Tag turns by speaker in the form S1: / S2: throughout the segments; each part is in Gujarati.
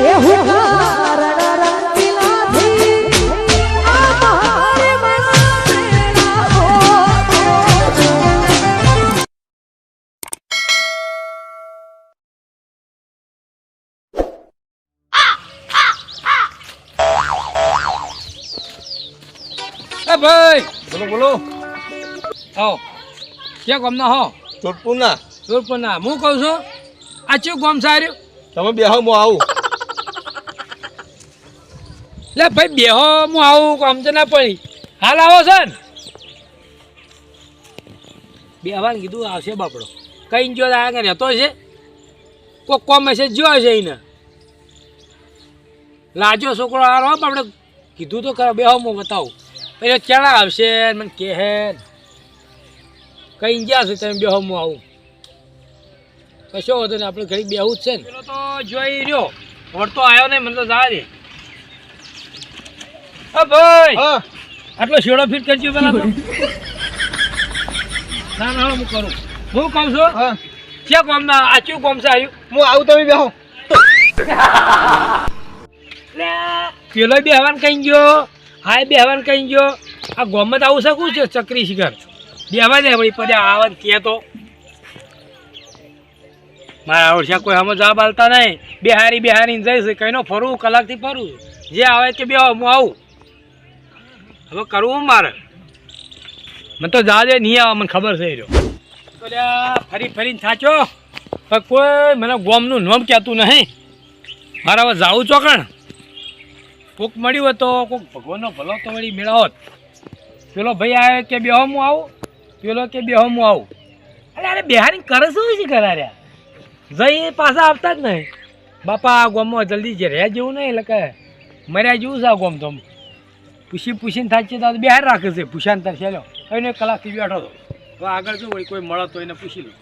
S1: એ હુંકાર રંગીલાથી આ મારે મનાવેલા હો.
S2: એ ભાઈ
S3: બોલો બોલો
S2: આવો ક્યાં ગામના હો
S3: જોધપુરના
S2: જોરપુરના હું કહું છું આ ચેવું ગામ સાર્યું
S3: તમે બેહો હું આવું.
S2: લે ભાઈ બેહો હું આવું કોમ તો ના પડી. હાલ આવો છે ને. બેહવાને કીધું આવશે બાપડો. કઈ જો આગળ રહેતો છે? કોક કોમ મેસેજ જો છે એને. લાજો છોકરો હારો આપણે કીધું તો ખરા બેહો હું બતાવું. પછી ચણા આવશે મને કહે કઈ ગયા છે તમે બેહો હું આવું. કશો વધુ ને આપણે ઘડી બેહું જ છે ને. પેલો તો જોઈ રહ્યો. વળતો આવ્યો ને મને તો જા દે. અ ભાઈ! આટલો શેડો ફિટ કરજો પેલા તો. ના ના હું કરું. હું કહું છું? ક્યાં કોમ ના આ ચેવું કોમ છે આવ્યું
S3: હું આવું તમે બેહો.
S2: પેલો બે હવાન કઈ ગયો. હાય બે હવાન કઈ ગયો. આ ગોમત આવું શકું છે? ચક્રી શિખર બે હવા દે ભાઈ પડે આવત કે તો. મારા ઓળખ્યા કોઈ હમ જવાબ આલતા નહીં. બિહારી બિહારી જઈશ કઈનો ફરવું કલાકથી ફરું. જે આવે કે બે હું આવું. હવે કરવું મારે. મને તો જાજે નહીં આવે, મને ખબર છે ફરી ફરીને થાચો. પણ કોઈ મને ગોમનું નોમ કહેતું નહીં. મારે હવે જાવું ચોકણ. કોક મળ્યું હોય તો, કોક ભગવાનનો ભલો તો વળી મેળવત પેલો ભાઈ આવે કે બે હું આવું? પેલો કે બે હું આવું? અરે અરે બિહારી કરે શું છે કરા રહ્યા જઈ પાછા આવતા જ નહીં. બાપા ગોમમાં જલ્દી જે રહે જેવું નહીં, એટલે કે મર્યા જેવું છે આ ગોમ તો. પૂછી પૂછીને થાય છે તો બહાર રાખે છે. પૂછાંતર તાર લો એને કલાકથી બેઠો હવે આગળ જો હોય, કોઈ મળે તો એને પૂછી લો.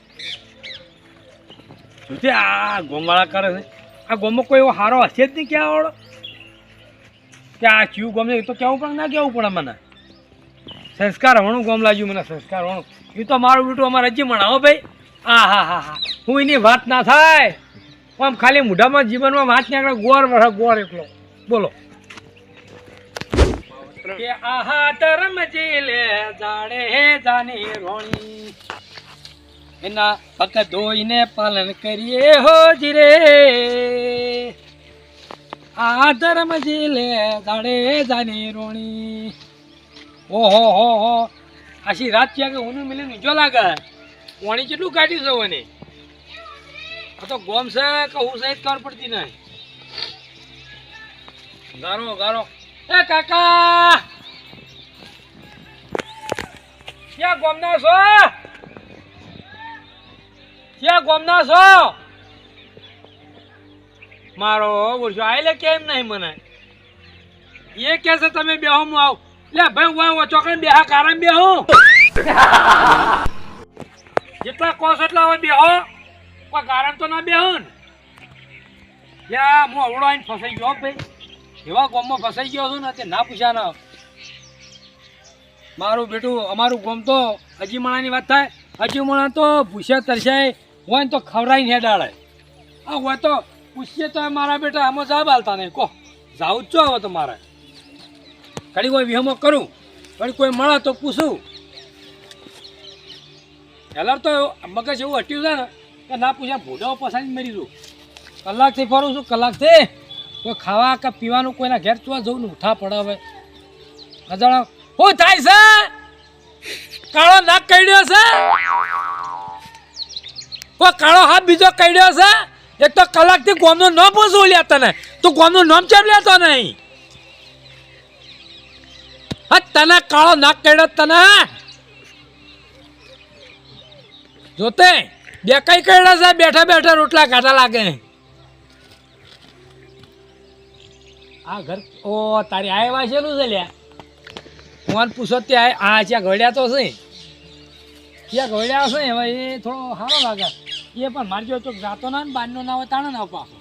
S2: છે આ ગોમવાળા કરે છે? આ ગોમમાં કોઈ એવો સારો હશે જ નહીં ક્યાં આવડો કે આ ચિયું ગમે એ તો કહેવું પણ ના કેવું પણ મને. સંસ્કાર હણું ગોમ લાગ્યું મને, સંસ્કાર હણું એ તો મારું બેટું અમારે હજી મણાવો ભાઈ. આ હા હા હા. હું એની વાત ના થાય. આમ ખાલી મોઢામાં જીવનમાં વાત નીકળે ગોર વરસ ગોર એકલો. બોલો. કે આહા જીલે જાણે હે જાની રોણી. એના પગ ધોઈને પાલન કરીએ હો જીરે. આ ધર્મ જીલે જાણે હે જાની રોણી. ઓહો, હો હો. આશી રાત ત્યાં કે હું મિલી નીચો લાગે. પાણી કેટલું કાઢ્યું છે મને આ તો ગોમ છે કે હું સહિત ખબર પડતી નહીં. ગારો ગારો. એ કાકા! ક્યાં ગોમના છો? ક્યાં ગોમના છો? મારો ઓળશો આયલે કેમ નહીં મને? એ કે છે તમે બેહો હું આવ. લે ભાઈ હું આવો ચોકડી બેહા કારણ બેહો. જેટલા કોસ એટલા હોય બેહો. કોઈ કારણ તો ના બેહો ને. લે હું અવળો આવીને ફસાઈ ગયો ભાઈ. એવા ગોમમાં ફસાઈ ગયો છું ને, તે ના પૂછ્યા ના. મારું બેટું, અમારું ગોમ તો હજી મણાની વાત થાય. હજી તો ભૂસ્યા તરસાય હોય ને તો ખવડાવીને હેડાળે આ હોય તો પૂછીએ તો મારા બેટા, આમાં જવાબ આલતા નહીં. કહો, જાઉં જ છો હવે તો મારે. ઘડી કોઈ વિહમો કરું કડી કોઈ મળે તો પૂછું. પહેલાં તો મગજ એવું હટ્યું છે ને કે ના પૂછ્યા ભૂડાઓ પસાડી મરી છું કલાકથી ફરું છું, કલાકથી. કોઈ ખાવા કે પીવાનું કોઈના ઘેર ચૂવા જવું ને ઉઠા પડે હવે. અજાણા શું થાય છે? કાળો નાક કઈડ્યો છે? કોઈ કાળો હાથ બીજો કઈડ્યો છે? એક તો કલાકથી ગોમનું નામ પૂછવું લ્યા તને. તું ગોમનું નામ ચેમ લેતો નહીં? હા, તને કાળો નાક કઈડ્યો તને જોતે બે કઈ કરડા સાહેબ બેઠા બેઠા રોટલા કાઢા લાગે. આ ઘર ઓ તારી આ શેનું છે લ્યા. ફોન પૂછો ત્યાં આ ત્યાં ઘડ્યા તો છે. ત્યાં ઘડ્યા છે હવે એ થોડો સારો લાગે. એ પણ મારી જો તો જાતો ના ને બારનો ના હોય તાણે ના પાછો.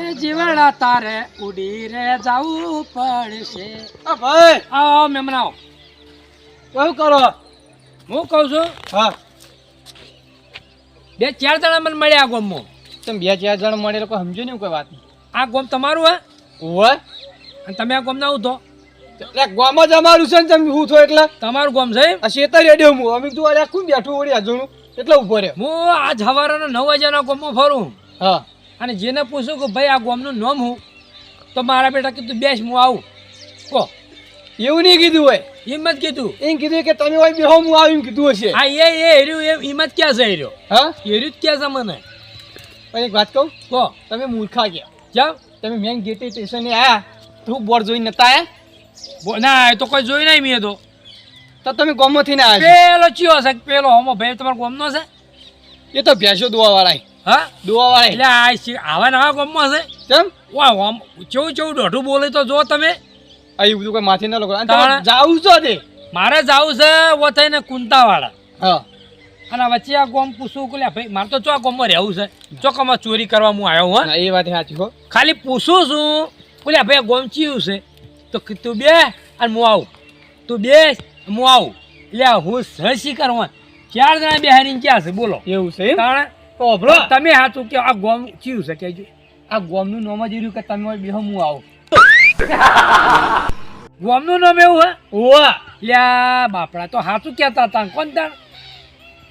S2: એ જીવડા તારે ઉડી રે જવું પડશે.
S3: ભાઈ!
S2: આવો મેમનાઓ
S3: શું કરો?
S2: હું કહું છું?
S3: હા.
S2: બે ચાર જણા મને મળ્યા આ ગોમમાં.
S4: તમે બે ચાર જણ મળે કોઈ સમજો ને કોઈ વાત? નહીં
S2: આ ગોમ તમારું હે?
S4: હોય
S2: અને તમે આ ગોમના ઉતો
S3: એટલે ગોમ જ અમારું છે ને તમે હું છો એટલે?
S2: તમારું ગોમ છે?
S3: આ શેતર રેડ્યો હું. અમે તું અરે આખું બેઠું વળી અજણું એટલે ઊભો રે
S2: હું આજ સવારના નવ વાગ્યાના ગોમમાં ફરું.
S3: હા.
S2: અને જેને પૂછું કે ભાઈ આ ગોમનું નામ હું તો મારા બેટા કીધું બેસ હું આવું. કહો
S3: એવું નહીં કીધું હોય.
S2: હિંમત કીધું.
S3: એમ કીધું કે તમે હોય બેહો હું આવી કીધું હશે.
S2: હા એ એ હેર્યું એમ હિંમત ક્યાં છે હેર્યો?
S3: હા?
S2: હેર્યું જ ક્યાં છે મને?
S3: પણ એક વાત કહું?
S2: કહો
S3: તમે મૂર્ખા ગયા.
S2: જાઓ.
S3: તમે મેન ગેટે સ્ટેશને આયા. તો બોર્ડ જોઈને નતા આયા?
S2: બો- ના એ તો કોઈ જોઈ નહીં મેં તો.
S3: તો તમે ગામમાં ના આવ્યા
S2: પેલો ચિયો છે પેલો હમો ભાઈ તમારો ગોમનો છે?
S3: એ તો ભેંસો દોવા વાળા
S2: હા?
S3: દોવા વાળા
S2: એટલે આ આવા નવા ગોમમાં છે?
S3: કેમ?
S2: વાહ આમ ચેવું ચેવું દોઢું બોલે તો જો તમે.
S3: એવું બધું કોઈ માથે ન લોકો? જાવું છો તે
S2: મારે જાવું છે ઓ થઈને કુંતાવાળા.
S3: હા.
S2: અને વચ્ચે આ ગોમ પૂછવું કે ભાઈ મારે તો ચો ગોમમાં રહેવું છે? ચોકમાં ચોરી કરવા હું આવ્યો હું?
S3: ના, એ વાત સાચી હો.
S2: ખાલી પૂછું છું. બોલ્યા ભાઈ ગોમ ચીયું છે? તો તું બે અને હું આવું. તું બે હું આવું. એટલે હું સહસી કરવા ચાર જણા બેહારીને ક્યાં છે? બોલો.
S3: એવું છે
S2: કારણ
S3: તો
S2: તમે સાચું કે આ ગોમ ચીયું છે? કહેજો.
S3: આ ગોમનું નોમ જ રહ્યું કે તમે બે હું આવું.
S2: ગોમનું નામ એવું હે?
S3: ઓવા
S2: લ્યા બાપડા તો હાચું કહેતા હતા. કોણ તાણ?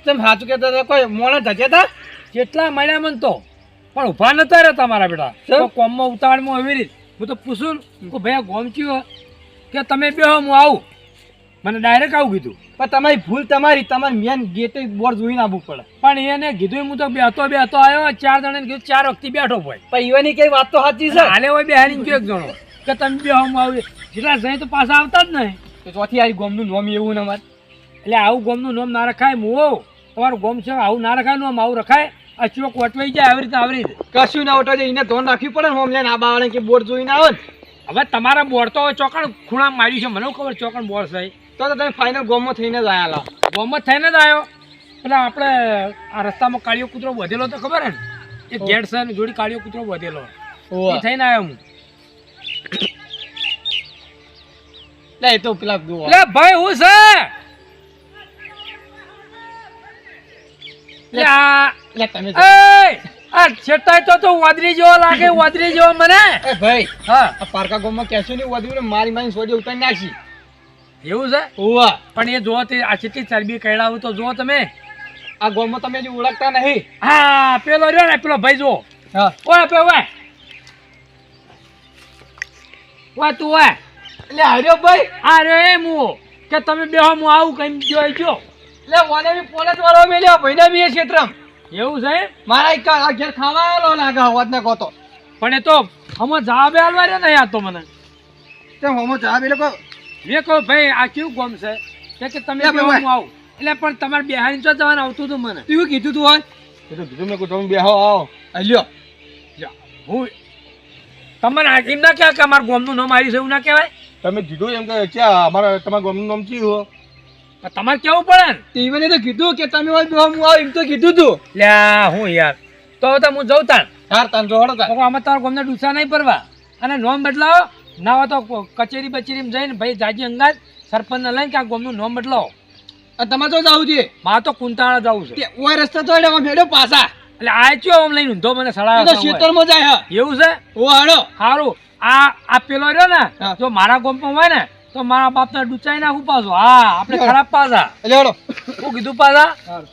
S3: તમે સાચું કહેતા હતા કોઈ મોણા જજે તા?
S2: કેટલા મળ્યા મને તો. પણ ઊભા નતા રહ્યા તમારા બેટા. કોમમાં ઉતાવળમાં એવી રીત હું તો પૂછું ને કે ભાઈ ગોમ ચિયું હે? કે તમે બેહો હું આવું. મને ડાયરેક્ટ આવું કીધું.
S3: પણ તમારી ભૂલ તમારી. તમારે મેન ગેટે બોર્ડ જોઈને નાખવું પડે.
S2: પણ એને કીધું હું તો બેઠો બેઠો આવ્યો. ચાર જણાને કીધું ચાર વખતે બેઠો હોય
S3: પણ એવાની કઈ વાત તો સાચી છે?
S2: હાલે હોય બે કયો એક જણો. કે તમે બેહો હું આવું. જેટલા જઈ તો પાછા આવતા જ નહીં.
S3: તો ચોથી આવી ગોમનું નોમ એવું ને અમારે.
S2: એટલે આવું ગોમનું નોમ ના રખાય મુઓ તમારું ગોમ છે આવું ના રખાય નોમ આવું રખાય. આ ચોક વટવાઈ જાય આવી રીતે આવી રીતે.
S3: કશું ના ઓટો એને ધોન રાખવી પડે ને હોમ લઈને આબા વાળા કે બોર્ડ જોઈને આવે
S2: હવે તમારા બોર્ડ તો હવે ચોકણ ખૂણા માર્યું છે મને ખબર ચોકણ બોર્ડ છે?
S3: તો તમે ફાઇનલ ગોમમાં થઈને જ આવ્યા
S2: ગોમત થઈને જ આવ્યો એટલે આપણે આ રસ્તામાં કાળિયો કૂતરો વધેલો તો ખબર હે ને? એ ગેટ છે જોડી કાળિયો કૂતરો વધેલો. એ થઈને આવ્યો હું.
S3: લે તો પેલા દો
S2: લે ભાઈ હું છે લે
S3: લે તમે
S2: એ આ છેટાય તો તો વાદરી જેવો લાગે વાદરી જેવો મને
S3: એ ભાઈ
S2: હા
S3: આ પારકા ગોમાં કહેશું નહીં વાદરી ને મારી મારી સોડી ઉતારી નાખી
S2: એવું છે
S3: ઓવા
S2: પણ એ જો તે આ કેટલી ચરબી કડાવું તો જો તમે
S3: આ ગોમાં તમે જે ઓળખતા નહીં
S2: હા પેલો રહ્યો ને પેલો ભાઈ જો
S3: હા
S2: ઓય પે ઓય ઓય તું ઓય
S3: એટલે હાર્યો ભાઈ.
S2: આ રે એમ હું કે તમે બેહો હું આવું કઈ જોઈ જો
S3: એટલે મને બી પોલીસ વાળો મેલ્યો. ભાઈને બી એ ક્ષેત્રમ.
S2: એવું છે
S3: મારા એક આ ઘેર ખાવા આવેલો લાગે અવાજ ને કોતો
S2: પણ એ તો હમો જવાબ આલવા રહ્યો ને યાર તો મને.
S3: તેમ હોમો જવાબ એ લોકો
S2: મેં કહું ભાઈ આ કેવું ગોમ છે? કે કે તમે
S3: બે
S2: બેહો હું આવું. એટલે પણ તમારે બેહાડી તો જવાનું આવતું હતું મને?
S3: તું કીધું તું હોય? એ તો કીધું મેં તમે બેહો આવો. અલ્યો
S2: હું તમારે હાકીમ ના કહેવાય કે અમારા ગોમનું નામ આવ્યું છે એવું ના કહેવાય?
S3: તમે કીધું એમ કે ક્યાં અમારા તમારા ગામનું નામ ચી હો?
S2: તમારે કેવું પડે ને?
S3: ટીવીને તો કીધું કે તમે હોય હું આવો એમ તો કીધું તું.
S2: લ્યા હું યાર. તો હવે તો હું જઉં તાણ
S3: તાર તાન જો હડો તાર.
S2: તો આમાં તારા ગોમને ડૂસા નહીં પડવા અને નોમ બદલાવો. ના હોય તો કચેરી બચેરીમાં જઈને ભાઈ જાજી અંગાજ સરપંચને લઈને કે આ ગોમનું નામ બદલાવો.
S3: તમારે તો જવું છે.
S2: મારે તો કુંતાળા જવું છે.
S3: કે ઓય રસ્તા તો હેડો પાછા.
S2: એટલે આ ચો આમ લઈને ઊંધો મને
S3: એ તો
S2: છે
S3: જાય
S2: એવું છે?
S3: ઓ હાડો
S2: સારું આ આ પેલો રહ્યો ને જો મારા ગોમમાં હોય ને તો મારા બાપને ડૂચાઈ નાખું પાછો. હા આપણે ખરાબ પાછા.
S3: એટલે
S2: હું કીધું પાછા?
S3: હારું.